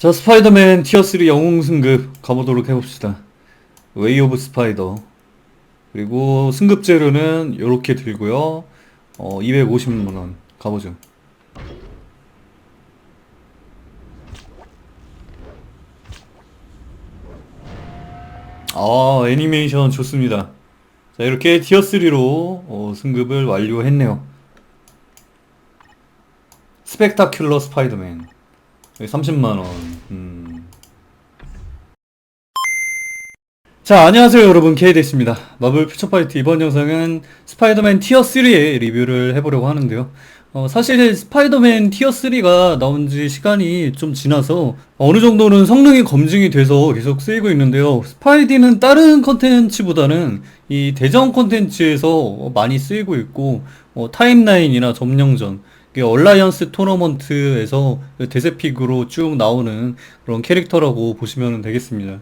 자, 스파이더맨 티어3 영웅 승급 가보도록 해봅시다. 웨이 오브 스파이더. 그리고 승급 재료는 요렇게 들고요. 어, 250만원 가보죠. 아, 애니메이션 좋습니다. 자, 이렇게 티어3로 어, 승급을 완료했네요. 스펙타큘러 스파이더맨. 30만원. 음. 자, 안녕하세요, 여러분. 케이데스입니다. 마블 퓨처파이트 이번 영상은 스파이더맨 티어3의 리뷰를 해보려고 하는데요. 어, 사실 스파이더맨 티어3가 나온 지 시간이 좀 지나서 어느 정도는 성능이 검증이 돼서 계속 쓰이고 있는데요. 스파이디는 다른 컨텐츠보다는 이 대전 컨텐츠에서 많이 쓰이고 있고, 어, 타임라인이나 점령전, 얼라이언스 토너먼트에서 대세픽으로 쭉 나오는 그런 캐릭터라고 보시면 되겠습니다.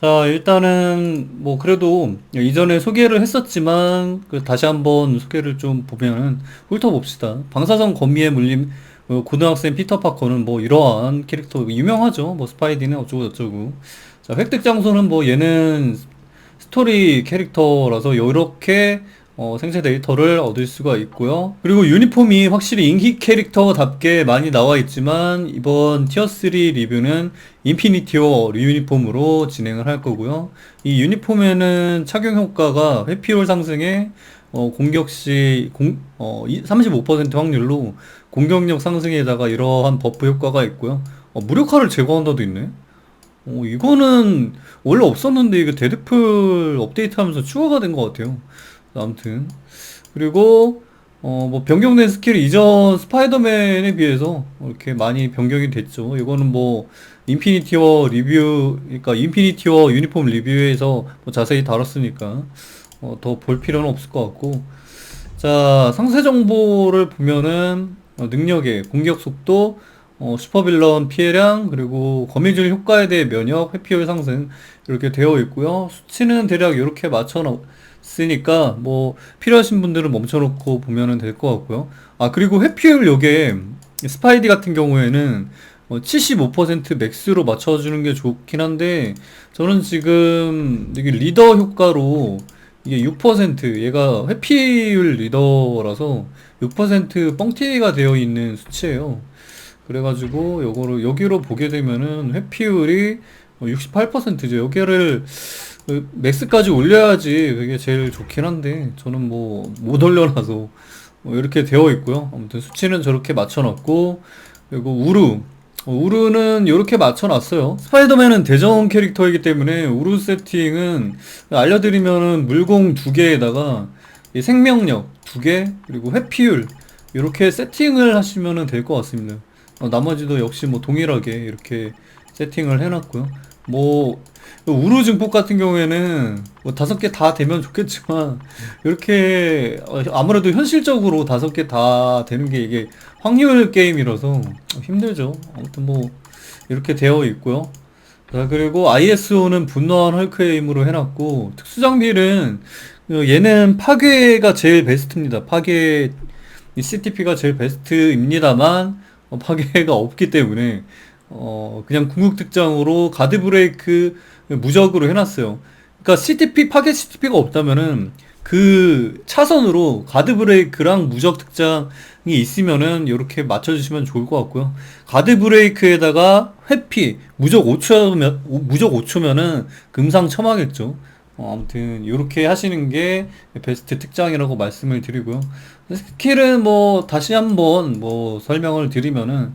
자, 일단은 뭐 그래도 이전에 소개를 했었지만 그 다시 한번 소개를 좀 보면은 훑어봅시다. 방사선 거미에 물린 어, 고등학생 피터 파커는 뭐 이러한 캐릭터 유명하죠. 뭐 스파이디는 어쩌고 저쩌고. 자, 획득 장소는 뭐 얘는 스토리 캐릭터라서 이렇게 어, 생체 데이터를 얻을 수가 있고요. 그리고 유니폼이 확실히 인기 캐릭터답게 많이 나와 있지만 이번 티어3 리뷰는 인피니티어 유니폼으로 진행을 할 거고요. 이 유니폼에는 착용 효과가 회피율 상승에 어, 공격 시 공, 어, 35% 확률로 공격력 상승에다가 이러한 버프 효과가 있고요. 어, 무력화를 제거한다도 있네. 어, 이거는 원래 없었는데 이게 데드풀 업데이트하면서 추가가 된 것 같아요. 아무튼 그리고 어 뭐 변경된 스킬이 이전 스파이더맨에 비해서 이렇게 많이 변경이 됐죠. 이거는 뭐 인피니티 워 리뷰 그러니까 인피니티 워 유니폼 리뷰에서 뭐 자세히 다뤘으니까 어, 더 볼 필요는 없을 것 같고 자 상세 정보를 보면은 어, 능력의 공격 속도 어, 슈퍼빌런 피해량 그리고 거미줄 효과에 대해 면역 회피율 상승 이렇게 되어 있고요. 수치는 대략 이렇게 맞춰 놓 쓰니까 뭐 필요하신 분들은 멈춰놓고 보면은 될 것 같고요. 아 그리고 회피율 요게 스파이디 같은 경우에는 뭐75% 맥스로 맞춰주는 게 좋긴 한데 저는 지금 이게 리더 효과로 이게 6% 얘가 회피율 리더라서 6% 뻥튀기가 되어 있는 수치예요. 그래가지고 요거를 여기로 보게 되면은 회피율이 68%죠. 여기를 그 맥스까지 올려야지 그게 제일 좋긴 한데 저는 뭐 못 올려놔서 뭐 이렇게 되어 있고요. 아무튼 수치는 저렇게 맞춰놨고 그리고 우루 어, 우루는 이렇게 맞춰놨어요. 스파이더맨은 대전 캐릭터이기 때문에 우루 세팅은 알려드리면은 물공 두 개에다가 이 생명력 두 개 그리고 회피율 이렇게 세팅을 하시면 될 것 같습니다. 어, 나머지도 역시 뭐 동일하게 이렇게 세팅을 해놨고요. 뭐 우루 증폭 같은 경우에는 뭐 다섯 개 다 되면 좋겠지만 이렇게 어, 아무래도 현실적으로 다섯 개 다 되는 게 이게 확률 게임이라서 힘들죠. 아무튼 뭐 이렇게 되어 있고요. 자 그리고 ISO는 분노한 헐크의 힘으로 해놨고 특수 장비는 얘는 파괴가 제일 베스트입니다. 파괴 이 CTP가 제일 베스트입니다만 어, 파괴가 없기 때문에 어, 그냥 궁극 특장으로 가드 브레이크 무적으로 해놨어요. 그러니까 CTP 파괴 CTP가 없다면은 그 차선으로 가드 브레이크랑 무적 특장이 있으면은 이렇게 맞춰주시면 좋을 것 같고요. 가드 브레이크에다가 회피 무적 5초면 무적 5초면은 금상 첨화겠죠. 어, 아무튼 이렇게 하시는 게 베스트 특장이라고 말씀을 드리고요. 스킬은 뭐 다시 한번 뭐 설명을 드리면은 어,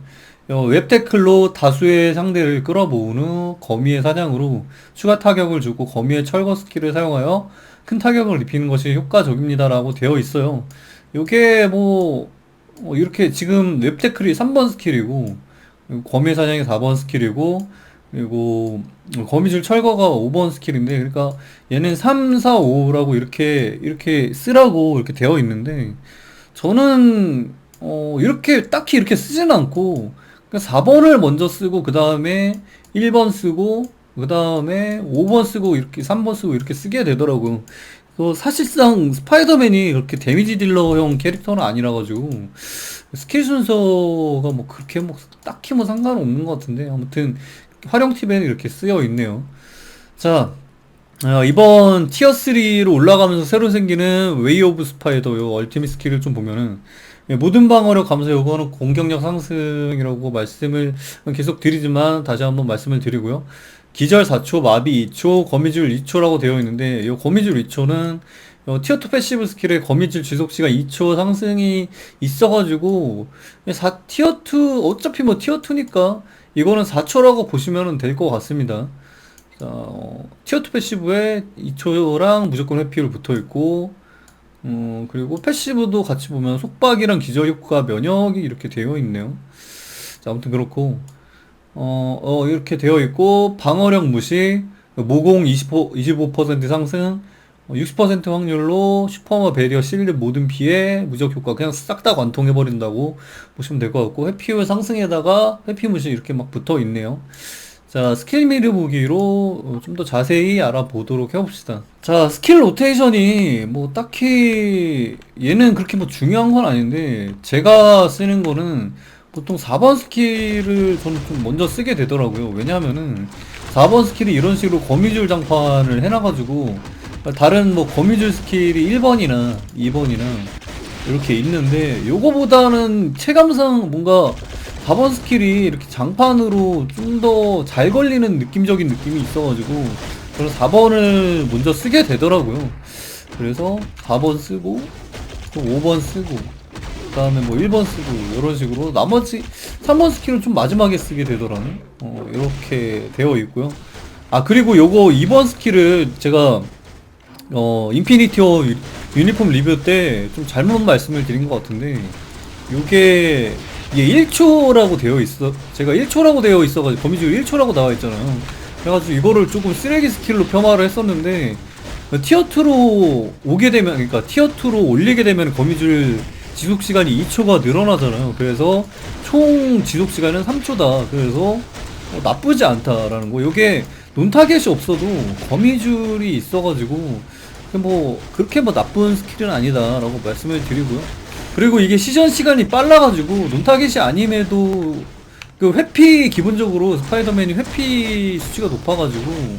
웹테클로 다수의 상대를 끌어모은 후 거미의 사냥으로 추가 타격을 주고 거미의 철거 스킬을 사용하여 큰 타격을 입히는 것이 효과적입니다라고 되어 있어요. 이게 뭐 어, 이렇게 지금 웹테클이 3번 스킬이고 거미의 사냥이 4번 스킬이고 그리고 거미줄 철거가 5번 스킬인데 그러니까 얘는 3, 4, 5라고 이렇게 이렇게 쓰라고 이렇게 되어 있는데 저는 어 이렇게 딱히 이렇게 쓰진 않고 4번을 그러니까 먼저 쓰고 그 다음에 1번 쓰고 그 다음에 5번 쓰고 이렇게 3번 쓰고 이렇게 쓰게 되더라고요. 그 사실상 스파이더맨이 그렇게 데미지 딜러형 캐릭터는 아니라 가지고 스킬 순서가 뭐 그렇게 뭐 딱히 뭐 상관없는 것 같은데 아무튼 활용 팁에는 이렇게 쓰여 있네요. 자, 어, 이번 티어 3로 올라가면서 새로 생기는 웨이 오브 스파이더 요 얼티밋 스킬을 좀 보면은 예, 모든 방어력 감소 요거는 공격력 상승이라고 말씀을 계속 드리지만 다시 한번 말씀을 드리고요. 기절 4초, 마비 2초, 거미줄 2초라고 되어 있는데 이 거미줄 2초는 어, 티어 2 패시브 스킬의 거미줄 지속 시간 2초 상승이 있어가지고 4 티어 2 어차피 뭐 티어 2니까 이거는 4초라고 보시면 될 것 같습니다. 자, 어, 티어 2 패시브에 2초랑 무조건 회피율 붙어 있고 음, 그리고 패시브도 같이 보면 속박이랑 기절 효과 면역이 이렇게 되어 있네요. 자, 아무튼 그렇고 어, 어, 이렇게 되어 있고, 방어력 무시, 모공 25, 25% 상승, 60% 확률로 슈퍼머 베리어 실드 모든 피해 무적 효과 그냥 싹 다 관통해버린다고 보시면 될 것 같고, 회피율 상승에다가 회피 무시 이렇게 막 붙어 있네요. 자, 스킬 미르 보기로 좀 더 자세히 알아보도록 해봅시다. 자, 스킬 로테이션이 뭐 딱히 얘는 그렇게 뭐 중요한 건 아닌데, 제가 쓰는 거는 보통 4번 스킬을 저는 좀 먼저 쓰게 되더라고요. 왜냐하면은 4번 스킬이 이런 식으로 거미줄 장판을 해놔가지고 다른 뭐 거미줄 스킬이 1번이나 2번이나 이렇게 있는데 요거보다는 체감상 뭔가 4번 스킬이 이렇게 장판으로 좀 더 잘 걸리는 느낌적인 느낌이 있어가지고 저는 4번을 먼저 쓰게 되더라고요. 그래서 4번 쓰고 또 5번 쓰고 그 다음에 뭐 1번 쓰고 이런 식으로 나머지 3번 스킬은 좀 마지막에 쓰게 되더라는 어, 이렇게 되어 있고요 아 그리고 요거 2번 스킬을 제가 어 인피니티어 유- 유니폼 리뷰 때 좀 잘못 말씀을 드린 것 같은데 요게 이게 1초라고 되어 있어 제가 1초라고 되어 있어가지고 거미줄 1초라고 나와 있잖아요 그래가지고 이거를 조금 쓰레기 스킬로 폄하를 했었는데 티어2로 오게 되면 그러니까 티어2로 올리게 되면 거미줄 지속 시간이 2초가 늘어나잖아요. 그래서 총 지속 시간은 3초다. 그래서 어, 나쁘지 않다라는 거. 요게 논타겟이 없어도 거미줄이 있어가지고 뭐 그렇게 뭐 나쁜 스킬은 아니다라고 말씀을 드리고요. 그리고 이게 시전 시간이 빨라가지고 논타겟이 아님에도 그 회피 기본적으로 스파이더맨이 회피 수치가 높아가지고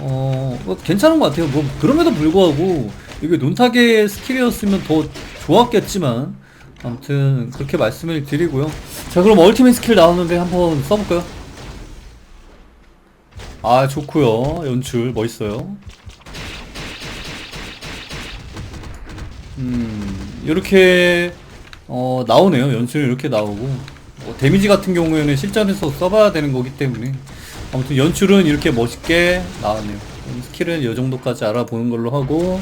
어뭐 괜찮은 것 같아요. 뭐 그럼에도 불구하고 이게 논타겟 스킬이었으면 더 좋았겠지만 아무튼 그렇게 말씀을 드리고요. 자 그럼 얼티밋 스킬 나오는데 한번 써볼까요? 아 좋고요. 연출 멋있어요. 음 이렇게 어 나오네요. 연출이 이렇게 나오고 뭐 데미지 같은 경우에는 실전에서 써봐야 되는 거기 때문에 아무튼 연출은 이렇게 멋있게 나왔네요. 스킬은 이 정도까지 알아보는 걸로 하고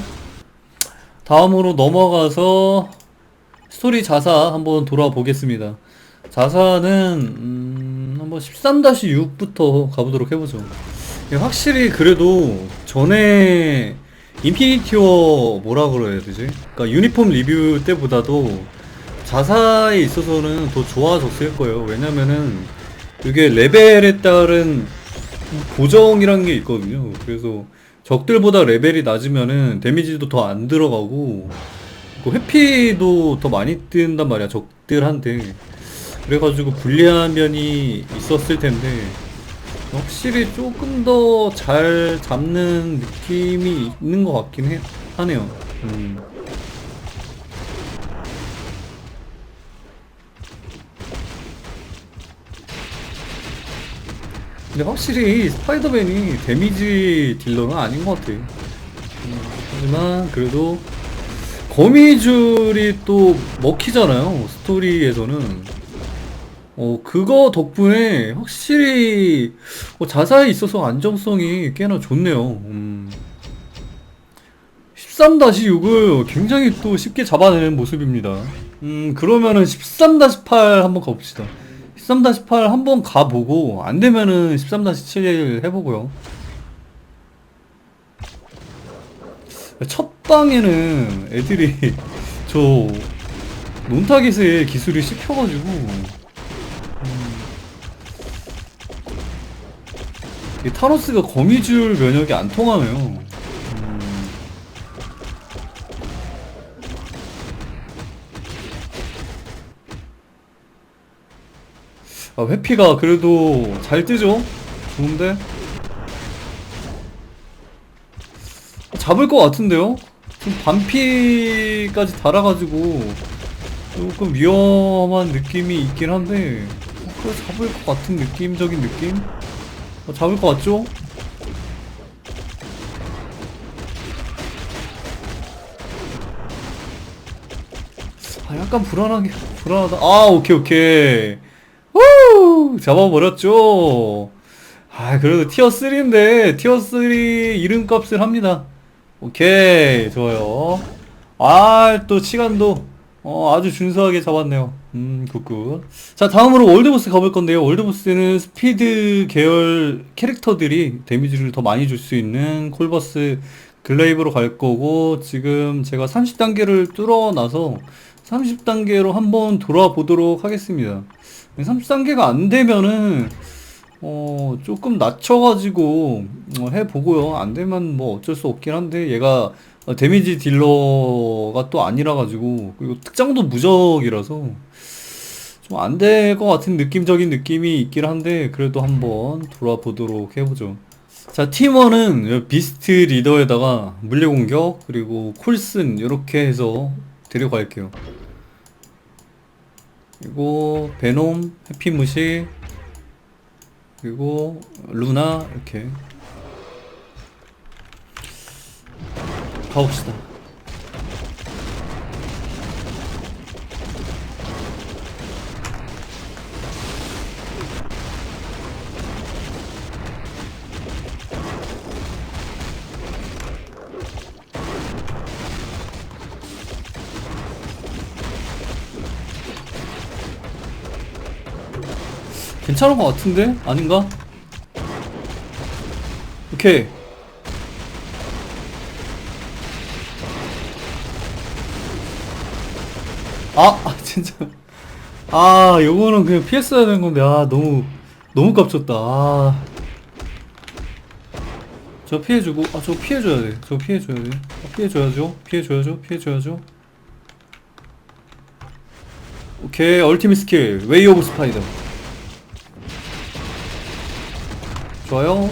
다음으로 넘어가서 스토리 자사 한번 돌아보겠습니다. 자사는 음, 한번 13-6부터 가보도록 해보죠. 이게 확실히 그래도 전에 인피니티어 뭐라 그래야 되지? 그러니까 유니폼 리뷰 때보다도 자사에 있어서는 더 좋아졌을 거예요. 왜냐면은 이게 레벨에 따른 보정이란 게 있거든요. 그래서 적들보다 레벨이 낮으면은 데미지도 더 안 들어가고 그 회피도 더 많이 뜬단 말이야 적들한테 그래가지고 불리한 면이 있었을 텐데 확실히 조금 더 잘 잡는 느낌이 있는 것 같긴 해, 하네요. 음. 근데 확실히 스파이더맨이 데미지 딜러는 아닌 것 같아. 음, 하지만 그래도 거미줄이 또 먹히잖아요. 스토리에서는. 어, 그거 덕분에 확실히 어, 자사에 있어서 안정성이 꽤나 좋네요. 음. 13-6을 굉장히 또 쉽게 잡아내는 모습입니다. 음, 그러면은 13-8 한번 가봅시다. 13-8 한번 가보고, 안 되면은 13-7 해보고요. 첫 방에는 애들이 저 논타겟의 기술이 씹혀가지고, 이 타노스가 거미줄 면역이 안 통하네요. 음, 아, 회피가 그래도 잘 뜨죠? 좋은데? 잡을 것 같은데요? 지금 반피까지 달아가지고 조금 위험한 느낌이 있긴 한데 어, 그래 잡을 것 같은 느낌적인 느낌? 어, 잡을 것 같죠? 아 약간 불안하게 불안하다. 아 오케이 오케이. 우 잡아버렸죠. 아 그래도 티어 3인데 티어 3 이름값을 합니다. 오케이 좋아요. 아 또 시간도 어 아주 준수하게 잡았네요 음 굿굿. 자 다음으로 월드보스 가볼 건데요. 월드보스는 스피드 계열 캐릭터들이 데미지를 더 많이 줄 수 있는 콜버스 글레이브로 갈 거고 지금 제가 30단계를 뚫어놔서 30단계로 한번 돌아보도록 하겠습니다. 30단계가 안 되면은 어 조금 낮춰가지고 어, 해보고요. 안 되면 뭐 어쩔 수 없긴 한데 얘가 어, 데미지 딜러가 또 아니라 가지고 그리고 특장도 무적이라서 좀 안 될 것 같은 느낌적인 느낌이 있긴 한데 그래도 한번 돌아보도록 해보죠. 자 팀원은 비스트 리더에다가 물리 공격 그리고 콜슨 이렇게 해서 데려갈게요. 그리고 베놈 해피무시 그리고 루나 이렇게 가봅시다 괜찮은 것 같은데? 아닌가? 오케이 아, 아 진짜. 아 요거는 그냥 피했어야 되는 건데 아 너무 너무 깝쳤다. 아. 저 피해주고 아 저 피해줘야 돼저 피해줘야 돼. 아, 피해줘야죠. 피해줘야죠. 피해줘야죠. 오케이 얼티밋 스킬. 웨이 오브 스파이더 좋아요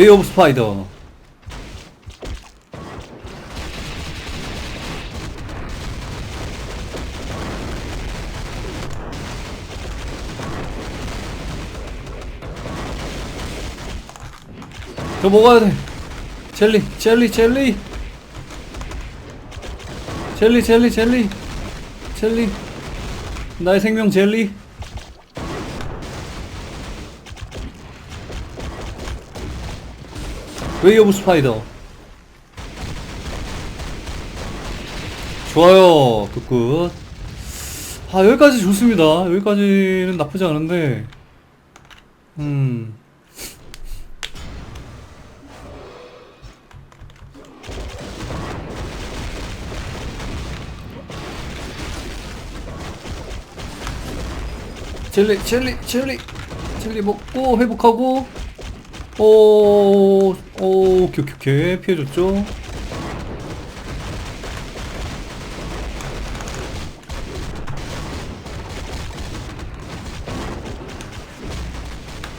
웨이 오브 스파이더 저 먹어야 돼? 젤리 젤리 젤리. 젤리 젤리 젤리. 젤리. 나의 생명 젤리 웨이 오브 스파이더 좋아요. 굿굿 아 여기까지 좋습니다. 여기까지는 나쁘지 않은데. 음. 젤리 젤리 젤리 젤리 먹고 회복하고 오, 오, 오케이, 오케이, 오케이. 피해줬죠?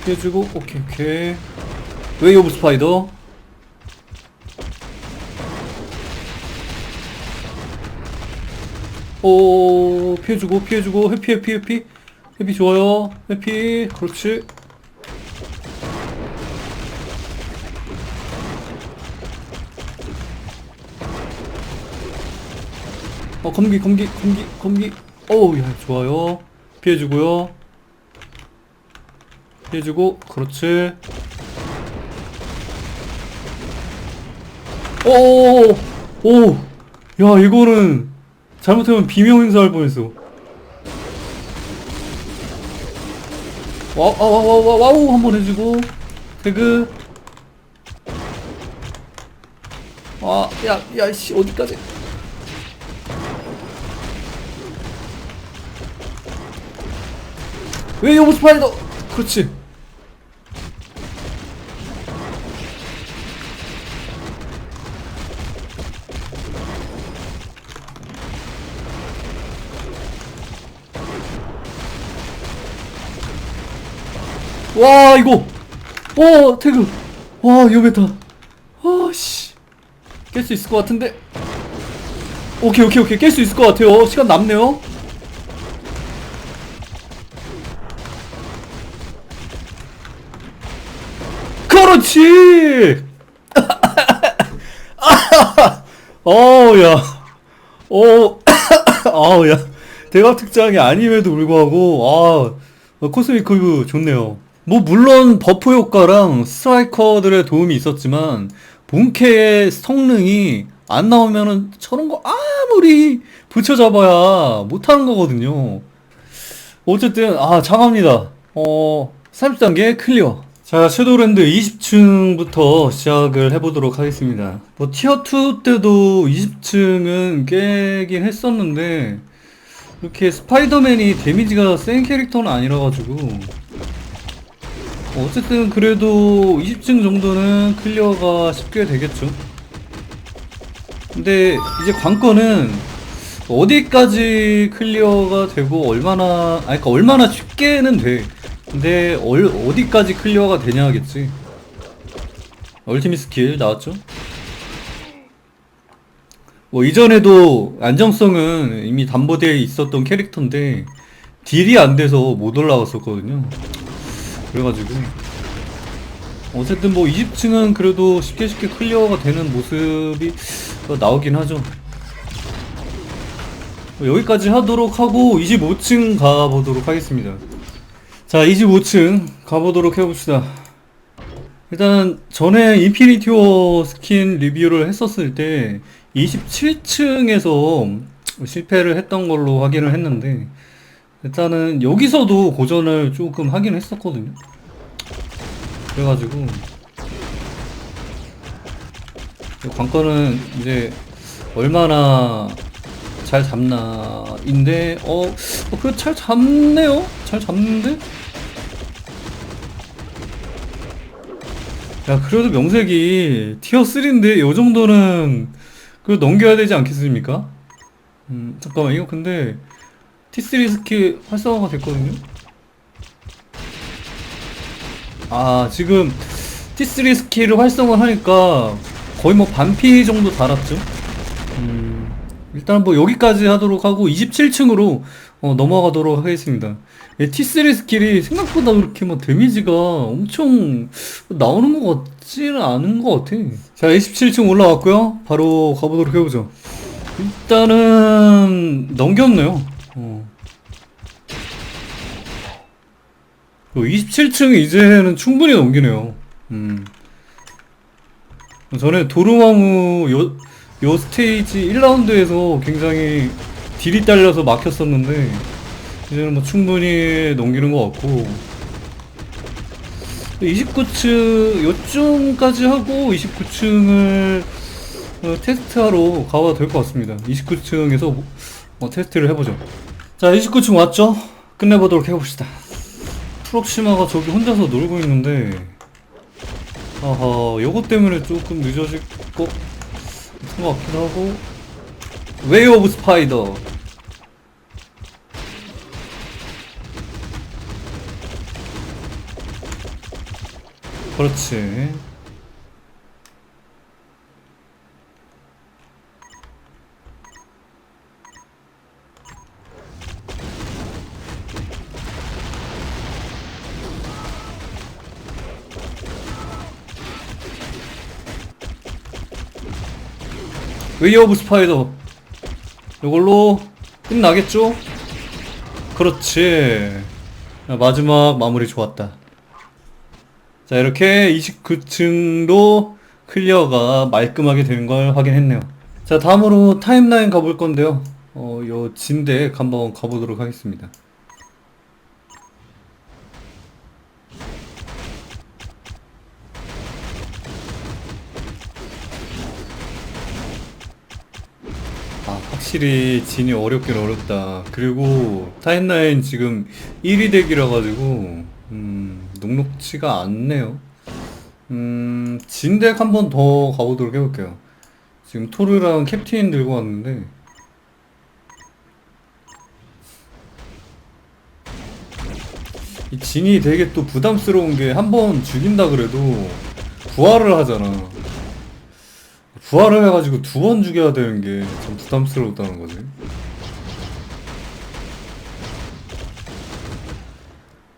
피해주고, 오케이, 오케이. 웨이 오브 스파이더. 오, 피해주고, 피해주고, 회피, 회피, 회피. 회피 좋아요. 회피, 그렇지. 어 검기 검기 검기 검기. 어우 야 좋아요. 피해주고요. 피해주고 그렇지. 오오야 이거는 잘못하면 비명 행사할 뻔했어. 와와와와 와우 한번 해주고. 태그. 와야야씨 어디까지 왜 오브 스파이더 그렇지. 와 이거. 어 태그. 와 위험했다. 아씨. 깰 수 있을 것 같은데. 오케이 오케이 오케이. 깰 수 있을 것 같아요. 시간 남네요 그렇지. 어우야. 어 아우야. 대각 특장이 아님에도 불구하고 아 코스믹 커브 좋네요. 뭐 물론 버프 효과랑 스트라이커들의 도움이 있었지만 본캐의 성능이 안 나오면은 저런 거 아무리 붙여잡아야 못하는 거거든요. 어쨌든 아 장합니다. 어 30단계 클리어 자 섀도우랜드 20층부터 시작을 해보도록 하겠습니다. 뭐 티어2 때도 20층은 깨긴 했었는데 이렇게 스파이더맨이 데미지가 센 캐릭터는 아니라 가지고 어쨌든 그래도 20층 정도는 클리어가 쉽게 되겠죠? 근데 이제 관건은 어디까지 클리어가 되고 얼마나 아니 그러니까 얼마나 쉽게는 돼 근데 얼, 어디까지 클리어가 되냐 하겠지. 얼티밋 스킬 나왔죠? 뭐 이전에도 안정성은 이미 담보되어 있었던 캐릭터인데 딜이 안 돼서 못 올라갔었거든요. 그래가지고. 어쨌든 뭐 20층은 그래도 쉽게 쉽게 클리어가 되는 모습이 나오긴 하죠. 뭐 여기까지 하도록 하고 25층 가보도록 하겠습니다 자 25층 가보도록 해봅시다. 일단 전에 인피니티 워 스킨 리뷰를 했었을 때 27층에서 실패를 했던 걸로 확인을 했는데 일단은 여기서도 고전을 조금 하긴 했었거든요. 그래가지고 이 관건은 이제 얼마나 잘 잡나인데 어, 어 잡네요? 잘 잡는데 야 그래도 명색이 티어 3인데 요 정도는 그 넘겨야 되지 않겠습니까? 음 잠깐만 이거 근데 T3 스킬 활성화가 됐거든요? 아 지금 T3 스킬을 활성화 하니까 거의 뭐 반피 정도 달았죠? 음 일단 뭐 여기까지 하도록 하고 27층으로 어, 넘어가도록 하겠습니다 예, T3 스킬이 생각보다 그렇게 뭐 데미지가 엄청 나오는 것 같지는 않은 것 같아 자 27층 올라왔고요 바로 가보도록 해보죠 일단은 넘겼네요 어. 27층 이제는 충분히 넘기네요. 음. 전에 도루마무 요, 요 스테이지 1라운드에서 굉장히 딜이 딸려서 막혔었는데 이제는 뭐 충분히 넘기는 것 같고 29층 요쯤까지 하고 29층을 어, 테스트하러 가봐도 될 것 같습니다. 29층에서 어, 테스트를 해보죠. 자, 29층 왔죠? 끝내보도록 해봅시다. 프록시마가 저기 혼자서 놀고 있는데, 아하, 요거 때문에 조금 늦어질 것 같기도 하고, 웨이 오브 스파이더. 그렇지. 웨이 오브 스파이더 이걸로 끝나겠죠? 그렇지 자, 마지막 마무리 좋았다 자 이렇게 29층도 클리어가 말끔하게 되는 걸 확인했네요. 자 다음으로 타임라인 가볼 건데요. 어, 요 진덱 한번 가보도록 하겠습니다. 확실히 진이 어렵긴 어렵다. 그리고 타임라인 지금 1위 덱이라 가지고 음, 녹록치가 않네요. 음, 진덱 한 번 더 가보도록 해볼게요. 지금 토르랑 캡틴 들고 왔는데 이 진이 되게 또 부담스러운 게 한 번 죽인다 그래도 부활을 하잖아. 부활을 해가지고 두 번 죽여야 되는 게 좀 부담스럽다는 거지.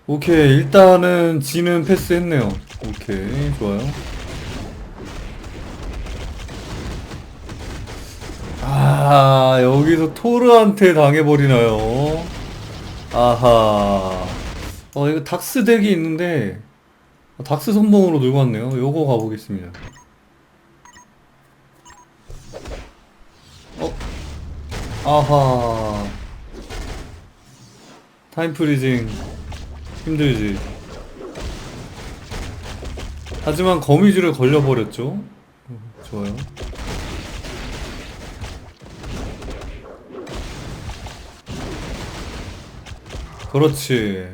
오케이, 일단은 지는 패스했네요. 오케이, 좋아요. 아, 여기서 토르한테 당해버리나요? 아하. 어, 이거 닥스 덱이 있는데, 닥스 선봉으로 들고 왔네요. 요거 가보겠습니다. 어? 아하. 타임 프리징. 힘들지. 하지만 거미줄에 걸려버렸죠. 어, 좋아요. 그렇지.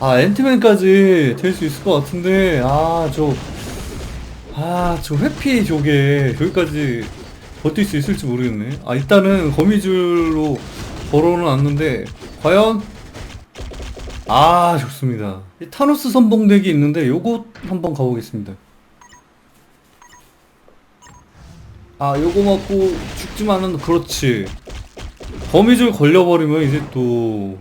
아, 앤트맨까지 될 수 있을 것 같은데, 아, 저, 아, 저 회피 저게, 저기까지 버틸 수 있을지 모르겠네. 아, 일단은 거미줄로 걸어는 왔는데, 과연? 아, 좋습니다. 이 타노스 선봉덱이 있는데, 요거 한번 가보겠습니다. 아, 요거 맞고 죽지만은, 그렇지. 거미줄 걸려버리면 이제 또,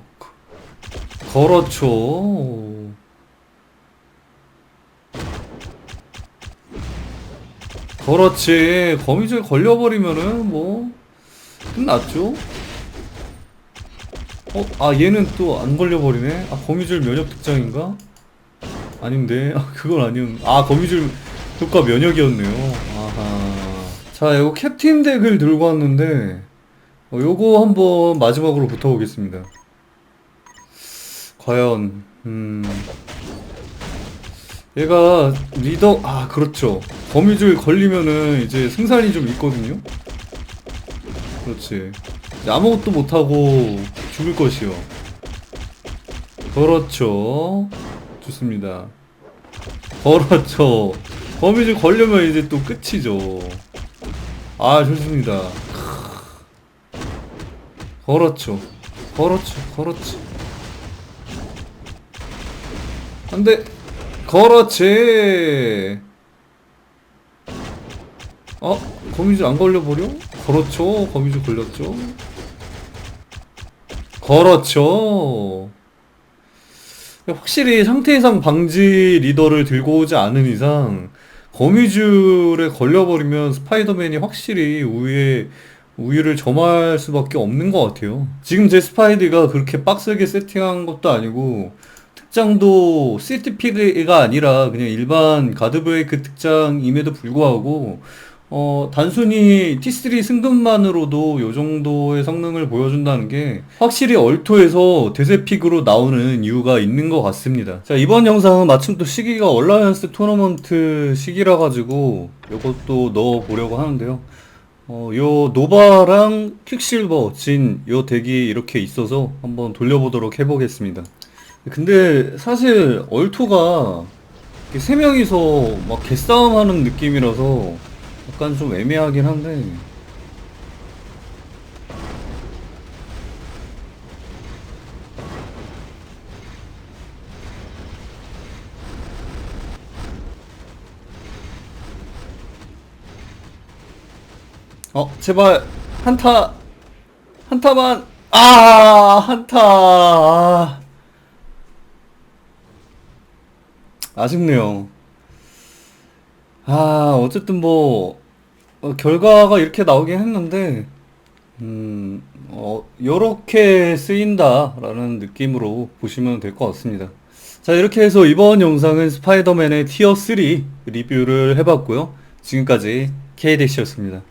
그렇죠. 그렇지. 거미줄 걸려버리면은 뭐 끝났죠. 어, 아 얘는 또 안 걸려버리네. 아 거미줄 면역 특장인가? 아닌데. 아 그건 아니었. 아 거미줄 효과 면역이었네요. 아하. 자, 이거 캡틴 덱을 들고 왔는데 어, 요거 한번 마지막으로 붙어보겠습니다. 과연 음 얘가 리더 아 그렇죠. 거미줄 걸리면은 이제 승산이 좀 있거든요? 그렇지. 아무것도 못하고 죽을 것이요. 그렇죠. 좋습니다. 그렇죠. 거미줄 걸려면 이제 또 끝이죠. 아 좋습니다. 그렇죠. 그렇죠. 그렇지. 안돼 그렇지 어? 거미줄 안 걸려버려? 그렇죠 거미줄 걸렸죠 그렇죠 확실히 상태 이상 방지 리더를 들고 오지 않은 이상 거미줄에 걸려버리면 스파이더맨이 확실히 우위에 우위를 점할 수밖에 없는 것 같아요. 지금 제 스파이드가 그렇게 빡세게 세팅한 것도 아니고 특장도 시티피그가 아니라 그냥 일반 가드브레이크 특장임에도 불구하고 어 단순히 T3 승급만으로도 요 정도의 성능을 보여준다는 게 확실히 얼토에서 대세픽으로 나오는 이유가 있는 것 같습니다. 자 이번 영상은 마침 또 시기가 얼라이언스 토너먼트 시기라 가지고 요것도 넣어 보려고 하는데요. 어, 요 노바랑 퀵실버 진 요 덱이 이렇게 있어서 한번 돌려보도록 해보겠습니다. 근데 사실 얼토가 세 명이서 막 개싸움 하는 느낌이라서 약간 좀 애매하긴 한데 어 제발 한타 한타만 아 한타 아. 아쉽네요. 아, 어쨌든 뭐, 어, 결과가 이렇게 나오긴 했는데, 음, 어, 요렇게 쓰인다라는 느낌으로 보시면 될 것 같습니다. 자, 이렇게 해서 이번 영상은 스파이더맨의 티어 3 리뷰를 해봤고요. 지금까지 K대시였습니다.